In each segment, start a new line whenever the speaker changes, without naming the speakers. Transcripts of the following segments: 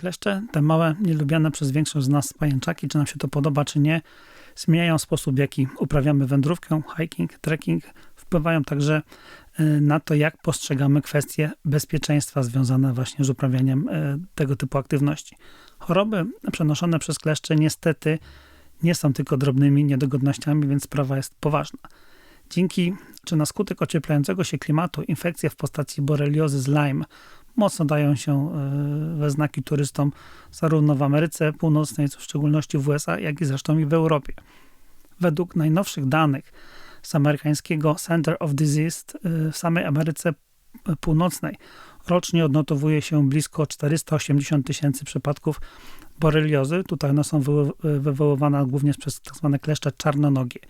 Kleszcze, te małe, nielubiane przez większość z nas pajęczaki, czy nam się to podoba, czy nie, zmieniają sposób, w jaki uprawiamy wędrówkę, hiking, trekking, wpływają także y, na to, jak postrzegamy kwestie bezpieczeństwa związane właśnie z uprawianiem y, tego typu aktywności. Choroby przenoszone przez kleszcze niestety nie są tylko drobnymi niedogodnościami, więc sprawa jest poważna. Dzięki czy na skutek ocieplającego się klimatu infekcje w postaci boreliozy z Lyme mocno dają się e, we znaki turystom zarówno w Ameryce Północnej, w szczególności w USA, jak i zresztą i w Europie. Według najnowszych danych z amerykańskiego Center of Disease e, w samej Ameryce Północnej rocznie odnotowuje się blisko 480 tysięcy przypadków boreliozy. Tutaj one są wywoływane głównie przez tzw. Tak kleszcze czarnonogie.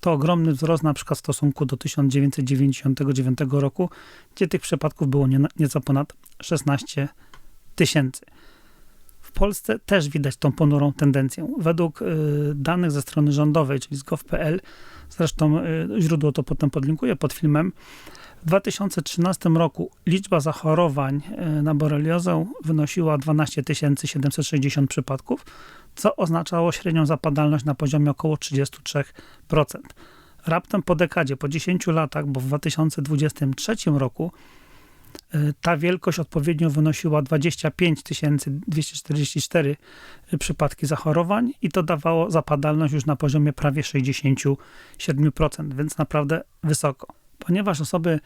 To ogromny wzrost na przykład w stosunku do 1999 roku, gdzie tych przypadków było nieco ponad 16 tysięcy. W Polsce też widać tą ponurą tendencję. Według y, danych ze strony rządowej, czyli z gov.pl, zresztą y, źródło to potem podlinkuję pod filmem, w 2013 roku liczba zachorowań y, na boreliozę wynosiła 12 760 przypadków, co oznaczało średnią zapadalność na poziomie około 33%. Raptem po dekadzie, po 10 latach, bo w 2023 roku y, ta wielkość odpowiednio wynosiła 25 244 przypadki zachorowań i to dawało zapadalność już na poziomie prawie 67%, więc naprawdę wysoko. Ponieważ osoby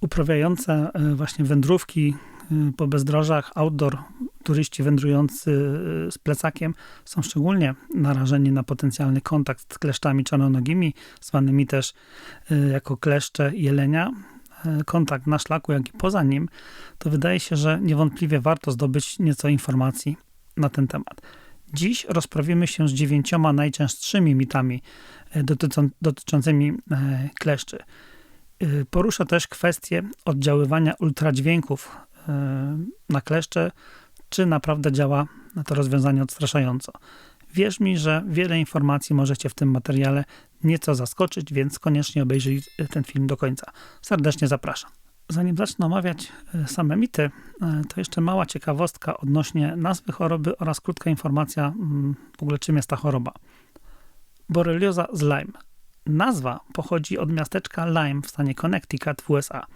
uprawiające y, właśnie wędrówki po bezdrożach, outdoor, turyści wędrujący y, z plecakiem są szczególnie narażeni na potencjalny kontakt z kleszczami czarnonogimi, zwanymi też jako kleszcze jelenia. Kontakt na szlaku, jak i poza nim, to wydaje się, że niewątpliwie warto zdobyć nieco informacji na ten temat. Dziś rozprawimy się z dziewięcioma najczęstszymi mitami dotyczącymi kleszczy. Y, porusza też kwestię oddziaływania ultradźwięków y, na kleszcze, czy naprawdę działa to rozwiązanie odstraszająco. Wierz mi, że wiele informacji możecie w tym materiale nieco zaskoczyć, więc koniecznie obejrzyj ten film do końca. Serdecznie zapraszam. Zanim zacznę omawiać y, same mity, to jeszcze mała ciekawostka odnośnie nazwy choroby oraz krótka informacja mm, w ogóle czym jest ta choroba. Borelioza z Lyme Nazwa pochodzi od miasteczka Lyme w stanie Connecticut w USA.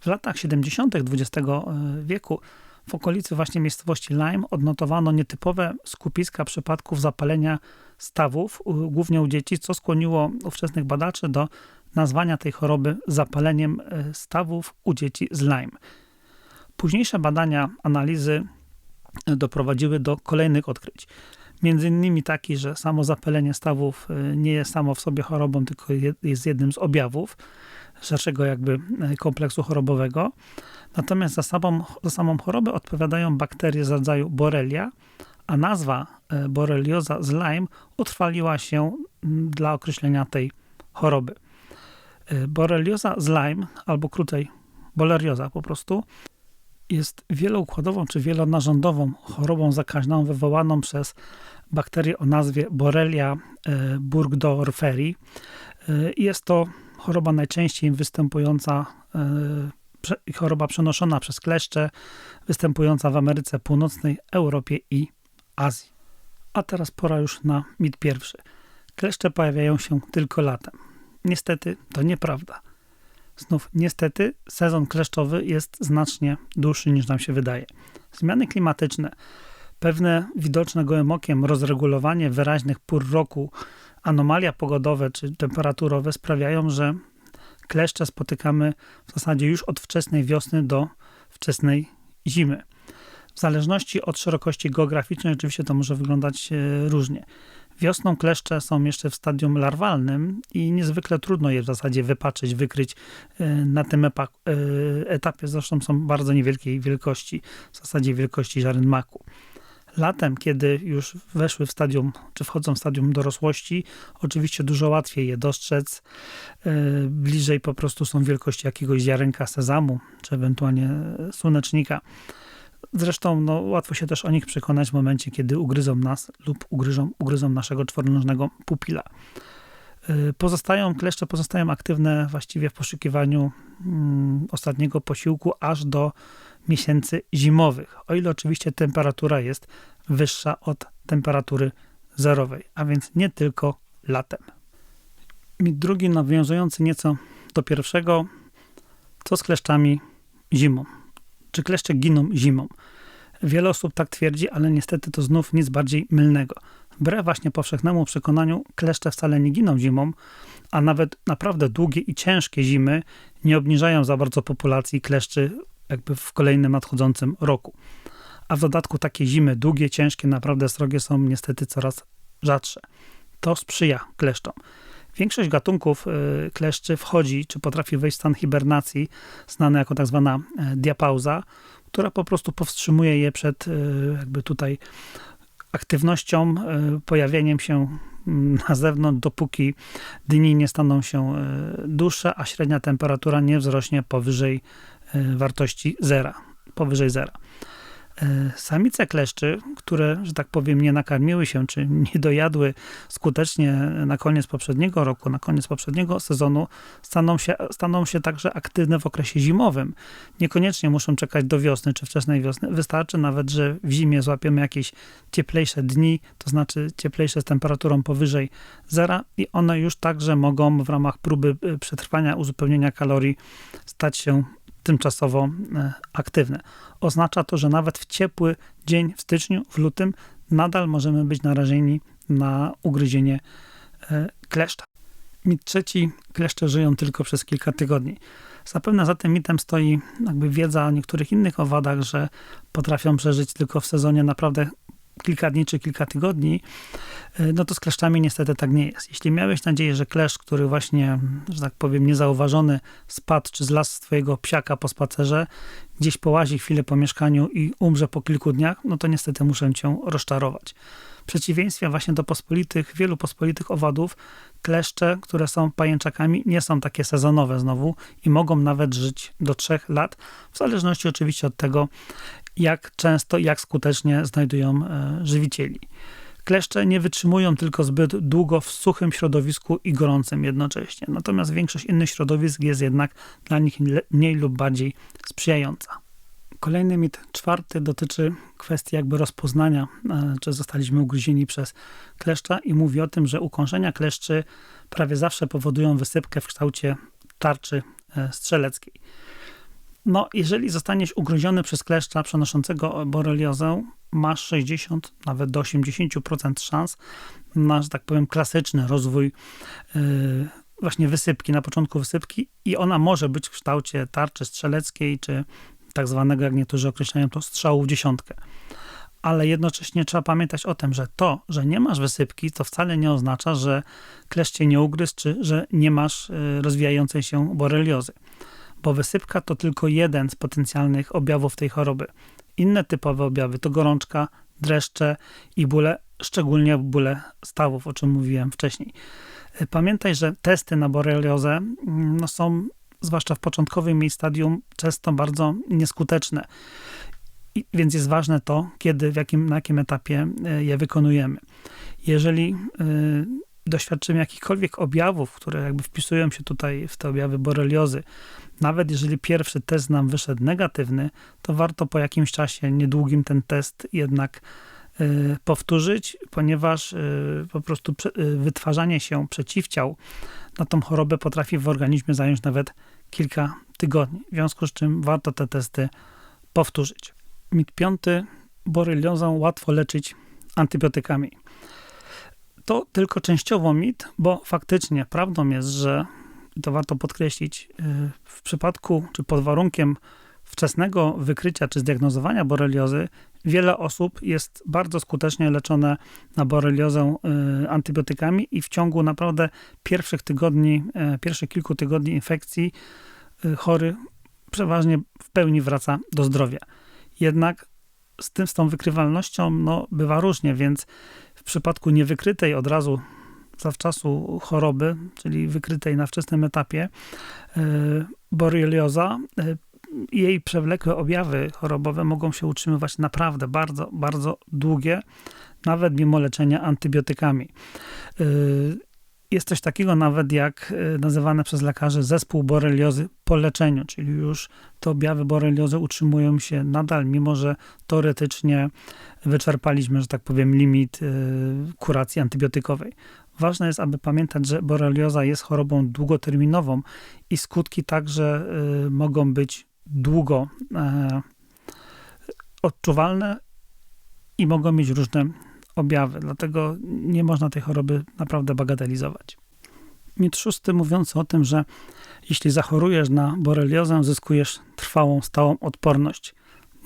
W latach 70. XX e, wieku w okolicy właśnie miejscowości Lyme odnotowano nietypowe skupiska przypadków zapalenia stawów, głównie u dzieci, co skłoniło ówczesnych badaczy do nazwania tej choroby zapaleniem e, stawów u dzieci z Lyme. Późniejsze badania, analizy e, doprowadziły do kolejnych odkryć. Między innymi taki, że samo zapalenie stawów nie jest samo w sobie chorobą, tylko jest jednym z objawów szerszego jakby y, kompleksu chorobowego. Natomiast za samą, za samą chorobę odpowiadają bakterie z rodzaju Borrelia, a nazwa y, borrelioza z Lyme utrwaliła się dla określenia tej choroby. Borrelioza z Lyme, albo krócej borrelioza po prostu, jest wieloukładową czy wielonarządową chorobą zakaźną wywołaną przez bakterię o nazwie Borrelia e, burgdorferi. E, jest to choroba najczęściej występująca, e, choroba przenoszona przez kleszcze, występująca w Ameryce Północnej, Europie i Azji. A teraz pora już na mit pierwszy. Kleszcze pojawiają się tylko latem. Niestety to nieprawda. Znów, niestety, sezon kleszczowy jest znacznie dłuższy niż nam się wydaje. Zmiany klimatyczne, pewne widoczne gołym okiem rozregulowanie wyraźnych pór roku, anomalia pogodowe czy temperaturowe sprawiają, że kleszcze spotykamy w zasadzie już od wczesnej wiosny do wczesnej zimy. W zależności od szerokości geograficznej, oczywiście to może wyglądać e, różnie. Wiosną kleszcze są jeszcze w stadium larwalnym i niezwykle trudno je w zasadzie wypaczyć, wykryć e, na tym e, etapie. Zresztą są bardzo niewielkiej wielkości, w zasadzie wielkości ziaren maku. Latem, kiedy już weszły w stadium, czy wchodzą w stadium dorosłości, oczywiście dużo łatwiej je dostrzec. E, bliżej po prostu są wielkości jakiegoś ziarenka sezamu, czy ewentualnie słonecznika. Zresztą no, łatwo się też o nich przekonać w momencie, kiedy ugryzą nas lub ugryzą, ugryzą naszego czworonożnego pupila. Y, pozostają, kleszcze pozostają aktywne właściwie w poszukiwaniu mm, ostatniego posiłku aż do miesięcy zimowych, o ile oczywiście temperatura jest wyższa od temperatury zerowej, a więc nie tylko latem. Mit drugi, nawiązujący nieco do pierwszego, co z kleszczami zimą? Czy kleszcze giną zimą? Wiele osób tak twierdzi, ale niestety to znów nic bardziej mylnego. Wbrew właśnie powszechnemu przekonaniu, kleszcze wcale nie giną zimą, a nawet naprawdę długie i ciężkie zimy nie obniżają za bardzo populacji kleszczy jakby w kolejnym nadchodzącym roku. A w dodatku takie zimy długie, ciężkie, naprawdę srogie są niestety coraz rzadsze. To sprzyja kleszczom. Większość gatunków y, kleszczy wchodzi, czy potrafi wejść w stan hibernacji, znany jako tak zwana e, diapauza, która po prostu powstrzymuje je przed y, jakby tutaj aktywnością, y, pojawieniem się mm, na zewnątrz, dopóki dni nie staną się dłuższe, a średnia temperatura nie wzrośnie powyżej wartości zera, powyżej zera. E, samice kleszczy, które, że tak powiem, nie nakarmiły się, czy nie dojadły skutecznie na koniec poprzedniego roku, na koniec poprzedniego sezonu, staną się, staną się także aktywne w okresie zimowym. Niekoniecznie muszą czekać do wiosny, czy wczesnej wiosny. Wystarczy nawet, że w zimie złapiemy jakieś cieplejsze dni, to znaczy cieplejsze z temperaturą powyżej zera i one już także mogą w ramach próby e, przetrwania, uzupełnienia kalorii stać się tymczasowo e, aktywne. Oznacza to, że nawet w ciepły dzień w styczniu, w lutym nadal możemy być narażeni na ugryzienie e, kleszcza. Mit trzeci, kleszcze żyją tylko przez kilka tygodni. Zapewne za tym mitem stoi jakby wiedza o niektórych innych owadach, że potrafią przeżyć tylko w sezonie naprawdę kilka dni czy kilka tygodni, y, no to z kleszczami niestety tak nie jest. Jeśli miałeś nadzieję, że kleszcz, który właśnie, że tak powiem, niezauważony spadł czy zlasł z twojego psiaka po spacerze, gdzieś połazi chwilę po mieszkaniu i umrze po kilku dniach, no to niestety muszę cię rozczarować. W przeciwieństwie właśnie do pospolitych, wielu pospolitych owadów, kleszcze, które są pajęczakami, nie są takie sezonowe znowu i mogą nawet żyć do trzech lat, w zależności oczywiście od tego, jak często jak skutecznie znajdują e, żywicieli. Kleszcze nie wytrzymują tylko zbyt długo w suchym środowisku i gorącym jednocześnie, natomiast większość innych środowisk jest jednak dla nich mniej lub bardziej sprzyjająca. Kolejny mit czwarty dotyczy kwestii jakby rozpoznania, e, czy zostaliśmy ugryzieni przez kleszcza i mówi o tym, że ukąszenia kleszczy prawie zawsze powodują wysypkę w kształcie tarczy e, strzeleckiej. No, jeżeli zostaniesz ugryziony przez kleszcza przenoszącego boreliozę, masz 60, nawet do 80% szans na, że tak powiem, klasyczny rozwój yy, właśnie wysypki, na początku wysypki i ona może być w kształcie tarczy strzeleckiej, czy tak zwanego, jak niektórzy określają to, strzału w dziesiątkę. Ale jednocześnie trzeba pamiętać o tym, że to, że nie masz wysypki, to wcale nie oznacza, że kleszcz cię nie ugryzł, czy że nie masz yy, rozwijającej się boreliozy bo wysypka to tylko jeden z potencjalnych objawów tej choroby. Inne typowe objawy to gorączka, dreszcze i bóle, szczególnie bóle stawów, o czym mówiłem wcześniej. Pamiętaj, że testy na boreliozę mm, no, są, zwłaszcza w początkowym jej stadium, często bardzo nieskuteczne. I, więc jest ważne to, kiedy, w jakim, na jakim etapie e, je wykonujemy. Jeżeli y, doświadczymy jakichkolwiek objawów, które jakby wpisują się tutaj w te objawy boreliozy, nawet jeżeli pierwszy test nam wyszedł negatywny, to warto po jakimś czasie niedługim ten test jednak y, powtórzyć, ponieważ y, po prostu y, wytwarzanie się przeciwciał na tą chorobę potrafi w organizmie zająć nawet kilka tygodni. W związku z czym warto te testy powtórzyć. Mit piąty. Boreliozę łatwo leczyć antybiotykami. To tylko częściowo mit, bo faktycznie prawdą jest, że to warto podkreślić, y, w przypadku czy pod warunkiem wczesnego wykrycia czy zdiagnozowania boreliozy, wiele osób jest bardzo skutecznie leczone na boreliozę y, antybiotykami i w ciągu naprawdę pierwszych tygodni, y, pierwszych kilku tygodni infekcji chory przeważnie w pełni wraca do zdrowia. Jednak z, tym, z tą wykrywalnością no, bywa różnie, więc w przypadku niewykrytej od razu zawczasu choroby, czyli wykrytej na wczesnym etapie, e, borelioza, e, jej przewlekłe objawy chorobowe mogą się utrzymywać naprawdę bardzo, bardzo długie, nawet mimo leczenia antybiotykami. Jest coś takiego nawet jak e, nazywane przez lekarzy zespół boreliozy po leczeniu, czyli już te objawy boreliozy utrzymują się nadal, mimo że teoretycznie wyczerpaliśmy, że tak powiem, limit e, kuracji antybiotykowej. Ważne jest, aby pamiętać, że borelioza jest chorobą długoterminową i skutki także e, mogą być długo odczuwalne i mogą mieć różne objawy, dlatego nie można tej choroby naprawdę bagatelizować. Mit szósty mówiący o tym, że jeśli zachorujesz na boreliozę, zyskujesz trwałą, stałą odporność.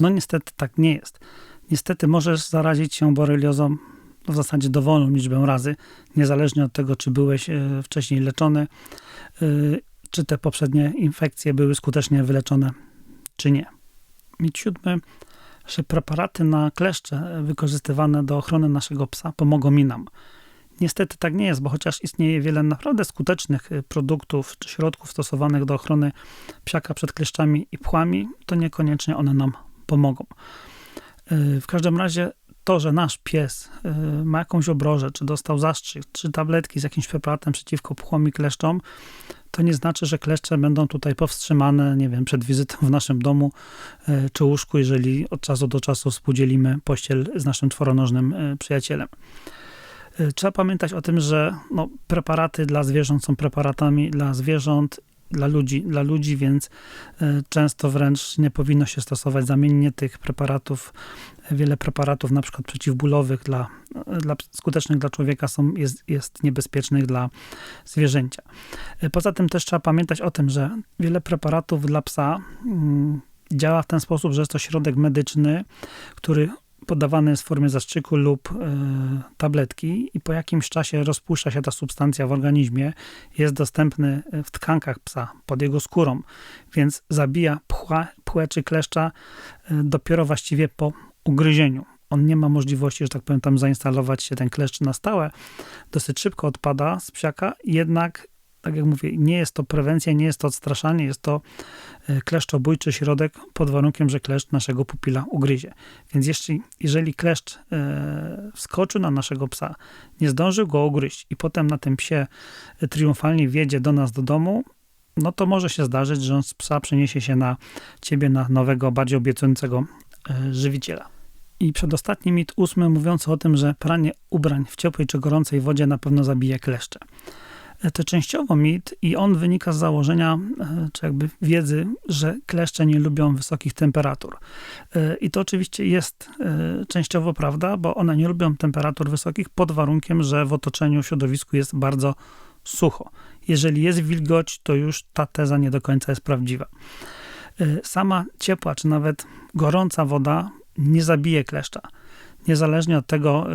No niestety tak nie jest. Niestety możesz zarazić się boreliozą w zasadzie dowolną liczbę razy, niezależnie od tego, czy byłeś e, wcześniej leczony, e, czy te poprzednie infekcje były skutecznie wyleczone, czy nie. Mit siódmy że preparaty na kleszcze wykorzystywane do ochrony naszego psa pomogą mi nam. Niestety tak nie jest, bo chociaż istnieje wiele naprawdę skutecznych y, produktów czy środków stosowanych do ochrony psiaka przed kleszczami i pchłami, to niekoniecznie one nam pomogą. Y, w każdym razie to, że nasz pies y, ma jakąś obrożę, czy dostał zastrzyk, czy tabletki z jakimś preparatem przeciwko pchłom i kleszczom, to nie znaczy, że kleszcze będą tutaj powstrzymane, nie wiem, przed wizytą w naszym domu e, czy łóżku, jeżeli od czasu do czasu współdzielimy pościel z naszym czworonożnym e, przyjacielem. E, trzeba pamiętać o tym, że no, preparaty dla zwierząt są preparatami dla zwierząt dla ludzi, dla ludzi, więc często wręcz nie powinno się stosować zamiennie tych preparatów. Wiele preparatów, na przykład przeciwbólowych, dla, dla skutecznych dla człowieka są, jest, jest niebezpiecznych dla zwierzęcia. Poza tym też trzeba pamiętać o tym, że wiele preparatów dla psa mm, działa w ten sposób, że jest to środek medyczny, który podawany jest w formie zastrzyku lub y, tabletki i po jakimś czasie rozpuszcza się ta substancja w organizmie, jest dostępny w tkankach psa, pod jego skórą, więc zabija pchła, pchłę czy kleszcza y, dopiero właściwie po ugryzieniu. On nie ma możliwości, że tak powiem, tam zainstalować się ten kleszcz na stałe. Dosyć szybko odpada z psiaka, jednak tak jak mówię, nie jest to prewencja, nie jest to odstraszanie, jest to e, kleszczobójczy środek pod warunkiem, że kleszcz naszego pupila ugryzie. Więc jeśli, jeżeli kleszcz e, wskoczył na naszego psa, nie zdążył go ugryźć i potem na tym psie e, triumfalnie wjedzie do nas do domu, no to może się zdarzyć, że on z psa przeniesie się na ciebie, na nowego, bardziej obiecującego żywiciela. I przedostatni mit ósmy mówiący o tym, że pranie ubrań w ciepłej czy gorącej wodzie na pewno zabije kleszcze to częściowo mit i on wynika z założenia, e, czy jakby wiedzy, że kleszcze nie lubią wysokich temperatur. E, I to oczywiście jest e, częściowo prawda, bo one nie lubią temperatur wysokich pod warunkiem, że w otoczeniu, środowisku jest bardzo sucho. Jeżeli jest wilgoć, to już ta teza nie do końca jest prawdziwa. Sama ciepła, czy nawet gorąca woda nie zabije kleszcza niezależnie od tego,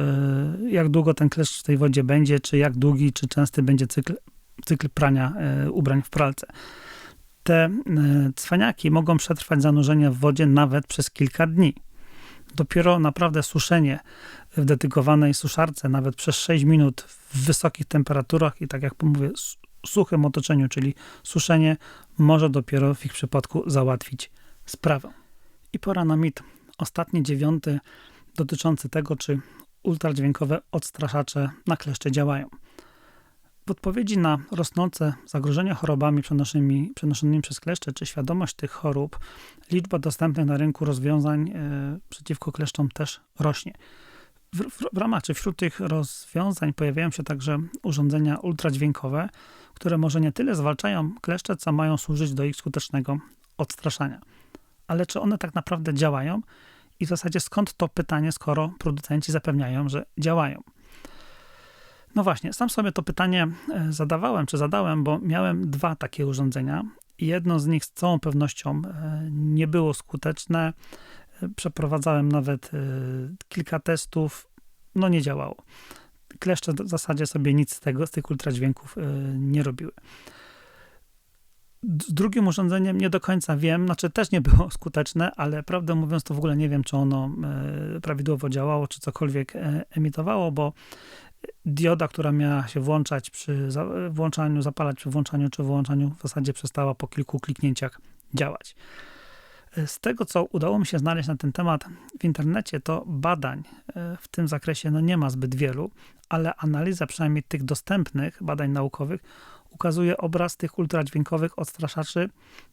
y, jak długo ten kleszcz w tej wodzie będzie, czy jak długi, czy częsty będzie cykl, cykl prania y, ubrań w pralce. Te y, cwaniaki mogą przetrwać zanurzenie w wodzie nawet przez kilka dni. Dopiero naprawdę suszenie w dedykowanej suszarce, nawet przez 6 minut w wysokich temperaturach i tak jak mówię, suchym otoczeniu, czyli suszenie, może dopiero w ich przypadku załatwić sprawę. I pora na mit. Ostatni, dziewiąty dotyczący tego, czy ultradźwiękowe odstraszacze na kleszcze działają. W odpowiedzi na rosnące zagrożenia chorobami przenoszonymi, przez kleszcze, czy świadomość tych chorób, liczba dostępnych na rynku rozwiązań y, przeciwko kleszczom też rośnie. W, w, w, ramach czy wśród tych rozwiązań pojawiają się także urządzenia ultradźwiękowe, które może nie tyle zwalczają kleszcze, co mają służyć do ich skutecznego odstraszania. Ale czy one tak naprawdę działają? I w zasadzie skąd to pytanie, skoro producenci zapewniają, że działają? No właśnie, sam sobie to pytanie e, zadawałem, czy zadałem, bo miałem dwa takie urządzenia. Jedno z nich z całą pewnością e, nie było skuteczne. E, przeprowadzałem nawet kilka testów, no nie działało. Kleszcze w zasadzie sobie nic z tego, z tych ultradźwięków nie robiły. Z drugim urządzeniem nie do końca wiem, znaczy też nie było skuteczne, ale prawdę mówiąc to w ogóle nie wiem, czy ono e, prawidłowo działało, czy cokolwiek e, emitowało, bo dioda, która miała się włączać przy włączaniu, zapalać przy włączaniu czy wyłączaniu, w zasadzie przestała po kilku kliknięciach działać. Z tego, co udało mi się znaleźć na ten temat w internecie, to badań e, w tym zakresie no nie ma zbyt wielu, ale analiza przynajmniej tych dostępnych badań naukowych ukazuje obraz tych ultradźwiękowych odstraszaczy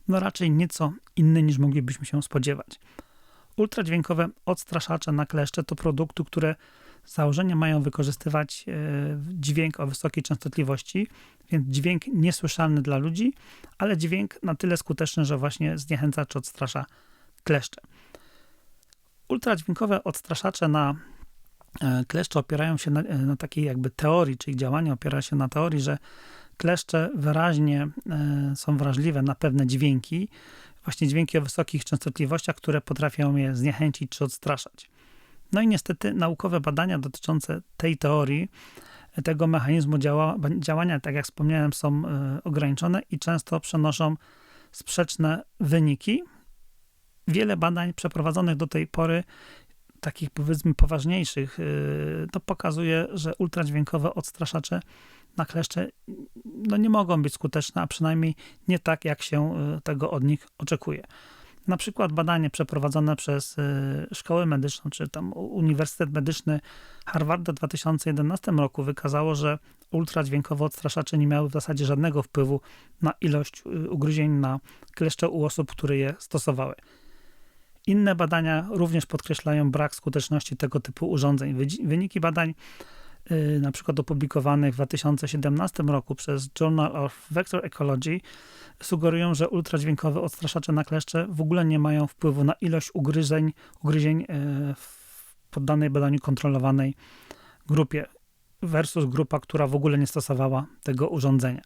no raczej nieco inny niż moglibyśmy się spodziewać. Ultradźwiękowe odstraszacze na kleszcze to produkty, które z założenia mają wykorzystywać e, dźwięk o wysokiej częstotliwości, więc dźwięk niesłyszalny dla ludzi, ale dźwięk na tyle skuteczny, że właśnie zniechęca czy odstrasza kleszcze. Ultradźwiękowe odstraszacze na e, kleszcze opierają się na, e, na takiej jakby teorii, czyli działanie opiera się na teorii, że kleszcze wyraźnie są wrażliwe na pewne dźwięki, właśnie dźwięki o wysokich częstotliwościach, które potrafią je zniechęcić czy odstraszać. No i niestety naukowe badania dotyczące tej teorii, tego mechanizmu działa, działania, tak jak wspomniałem, są y, ograniczone i często przenoszą sprzeczne wyniki. Wiele badań przeprowadzonych do tej pory, takich powiedzmy poważniejszych, to pokazuje, że ultradźwiękowe odstraszacze na kleszcze no nie mogą być skuteczne, a przynajmniej nie tak, jak się y, tego od nich oczekuje. Na przykład badanie przeprowadzone przez y, Szkołę Medyczną, czy tam Uniwersytet Medyczny Harvarda w 2011 roku wykazało, że ultradźwiękowe odstraszacze nie miały w zasadzie żadnego wpływu na ilość y, ugryzień na kleszcze u osób, które je stosowały. Inne badania również podkreślają brak skuteczności tego typu urządzeń. Wyniki badań na przykład opublikowanych w 2017 roku przez Journal of Vector Ecology sugerują, że ultradźwiękowe odstraszacze na kleszcze w ogóle nie mają wpływu na ilość ugryzień, ugryzień y, w poddanej badaniu kontrolowanej grupie versus grupa, która w ogóle nie stosowała tego urządzenia.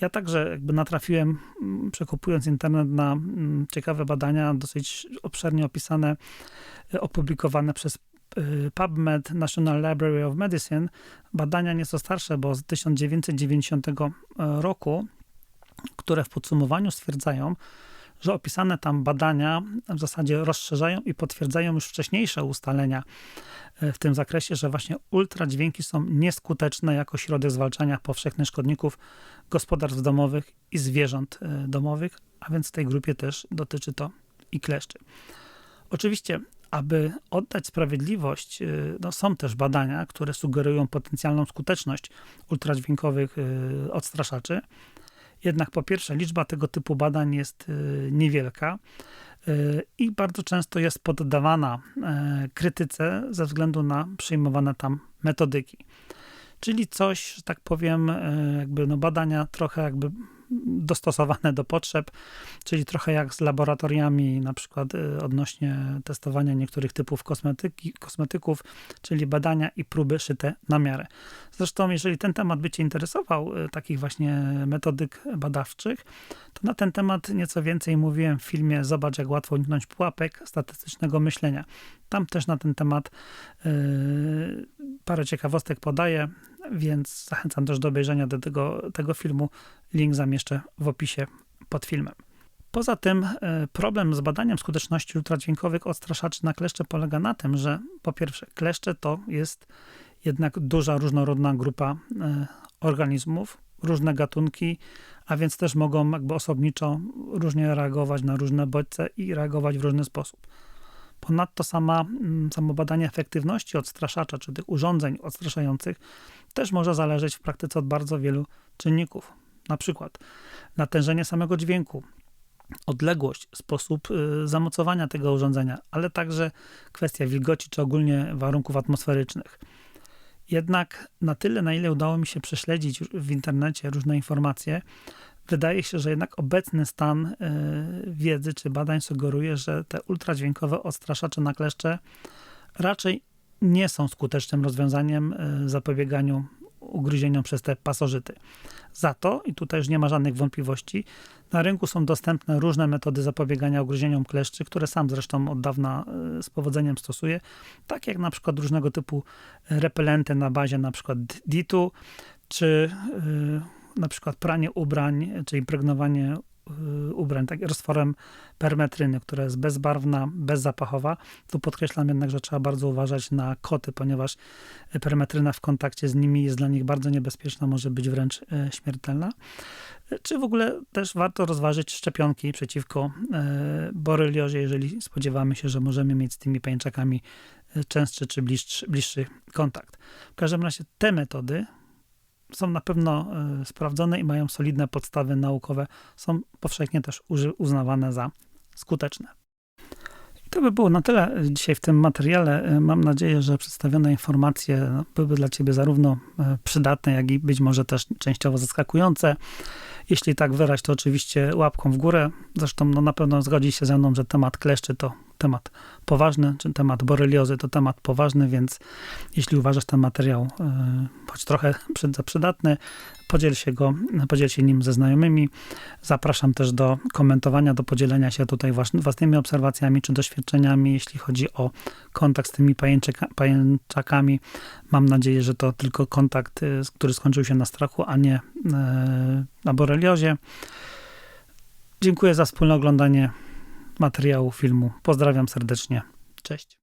Ja także jakby natrafiłem, mm, przekupując internet na mm, ciekawe badania, dosyć obszernie opisane, y, opublikowane przez Y, PubMed National Library of Medicine, badania nieco starsze, bo z 1990 e, roku, które w podsumowaniu stwierdzają, że opisane tam badania w zasadzie rozszerzają i potwierdzają już wcześniejsze ustalenia e, w tym zakresie, że właśnie ultradźwięki są nieskuteczne jako środek zwalczania powszechnych szkodników gospodarstw domowych i zwierząt domowych, a więc w tej grupie też dotyczy to i kleszczy. Oczywiście aby oddać sprawiedliwość, y, no są też badania, które sugerują potencjalną skuteczność ultradźwiękowych y, odstraszaczy. Jednak po pierwsze, liczba tego typu badań jest y, niewielka i bardzo często jest poddawana krytyce ze względu na przyjmowane tam metodyki. Czyli coś, że tak powiem, jakby no badania trochę jakby dostosowane do potrzeb, czyli trochę jak z laboratoriami, na przykład y, odnośnie testowania niektórych typów kosmetyki, kosmetyków, czyli badania i próby szyte na miarę. Zresztą, jeżeli ten temat by Cię interesował, y, takich właśnie metodyk badawczych, to na ten temat nieco więcej mówiłem w filmie Zobacz, jak łatwo uniknąć pułapek statystycznego myślenia. Tam też na ten temat yy, parę ciekawostek podaję, więc zachęcam też do obejrzenia do tego, tego filmu. Link zamieszczę w opisie pod filmem. Poza tym e, problem z badaniem skuteczności ultradźwiękowych odstraszaczy na kleszcze polega na tym, że po pierwsze kleszcze to jest jednak duża, różnorodna grupa e, organizmów, różne gatunki, a więc też mogą jakby osobniczo różnie reagować na różne bodźce i reagować w różny sposób. Ponadto sama, mm, samo badanie efektywności odstraszacza, czy tych urządzeń odstraszających, też może zależeć w praktyce od bardzo wielu czynników. Na przykład natężenie samego dźwięku, odległość, sposób y, zamocowania tego urządzenia, ale także kwestia wilgoci czy ogólnie warunków atmosferycznych. Jednak na tyle, na ile udało mi się prześledzić w internecie różne informacje, wydaje się, że jednak obecny stan y, wiedzy czy badań sugeruje, że te ultradźwiękowe odstraszacze na kleszcze raczej nie są skutecznym rozwiązaniem y, zapobieganiu ugryzieniom przez te pasożyty. Za to, i tutaj już nie ma żadnych wątpliwości, na rynku są dostępne różne metody zapobiegania ugryzieniom kleszczy, które sam zresztą od dawna y, z powodzeniem stosuję, tak jak na przykład różnego typu repelenty na bazie na przykład DIT-u, czy na przykład pranie ubrań, czy impregnowanie y, ubrań, tak, roztworem permetryny, która jest bezbarwna, bezzapachowa. Tu podkreślam jednak, że trzeba bardzo uważać na koty, ponieważ permetryna w kontakcie z nimi jest dla nich bardzo niebezpieczna, może być wręcz e, śmiertelna. Czy w ogóle też warto rozważyć szczepionki przeciwko boreliozie, jeżeli spodziewamy się, że możemy mieć z tymi pajęczakami częstszy czy bliższy, bliższy kontakt. W każdym razie te metody są na pewno e, sprawdzone i mają solidne podstawy naukowe, są powszechnie też uznawane za skuteczne. I to by było na tyle dzisiaj w tym materiale. E, Mam nadzieję, że przedstawione informacje no, były dla Ciebie zarówno e, przydatne, jak i być może też częściowo zaskakujące. Jeśli tak wyraź, to oczywiście łapką w górę. Zresztą no, na pewno zgodzi się ze mną, że temat kleszczy to temat poważny, czy temat boreliozy to temat poważny, więc jeśli uważasz ten materiał e, choć trochę za przydatny, podziel się go, podziel się nim ze znajomymi. Zapraszam też do komentowania, do podzielenia się tutaj włas- własnymi obserwacjami czy doświadczeniami, jeśli chodzi o kontakt z tymi pajęczyka, pajęczakami. Mam nadzieję, że to tylko kontakt, z- który skończył się na strachu, a nie e, na boreliozie. Dziękuję za wspólne oglądanie materiału filmu. Pozdrawiam serdecznie. Cześć.